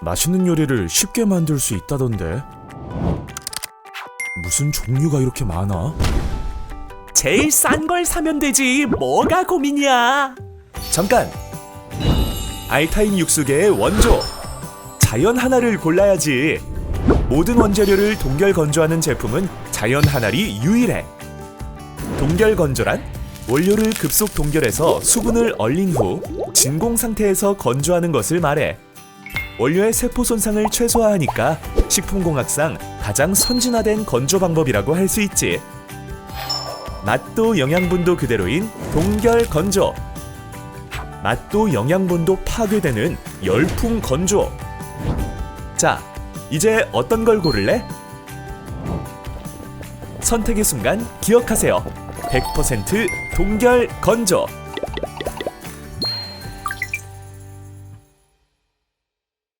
맛있는 요리를 쉽게 만들 수 있다던데. 무슨 종류가 이렇게 많아? 제일 싼 걸 사면 되지. 뭐가 고민이야? 잠깐! 알타인 육수계의 원조! 자연 하나를 골라야지. 모든 원재료를 동결 건조하는 제품은 자연 하나리 유일해. 동결 건조란 원료를 급속 동결해서 수분을 얼린 후 진공 상태에서 건조하는 것을 말해. 원료의 세포 손상을 최소화하니까 식품공학상 가장 선진화된 건조 방법이라고 할 수 있지. 맛도 영양분도 그대로인 동결 건조. 맛도 영양분도 파괴되는 열풍 건조. 자, 이제 어떤 걸 고를래? 선택의 순간 기억하세요. 100% 동결 건조.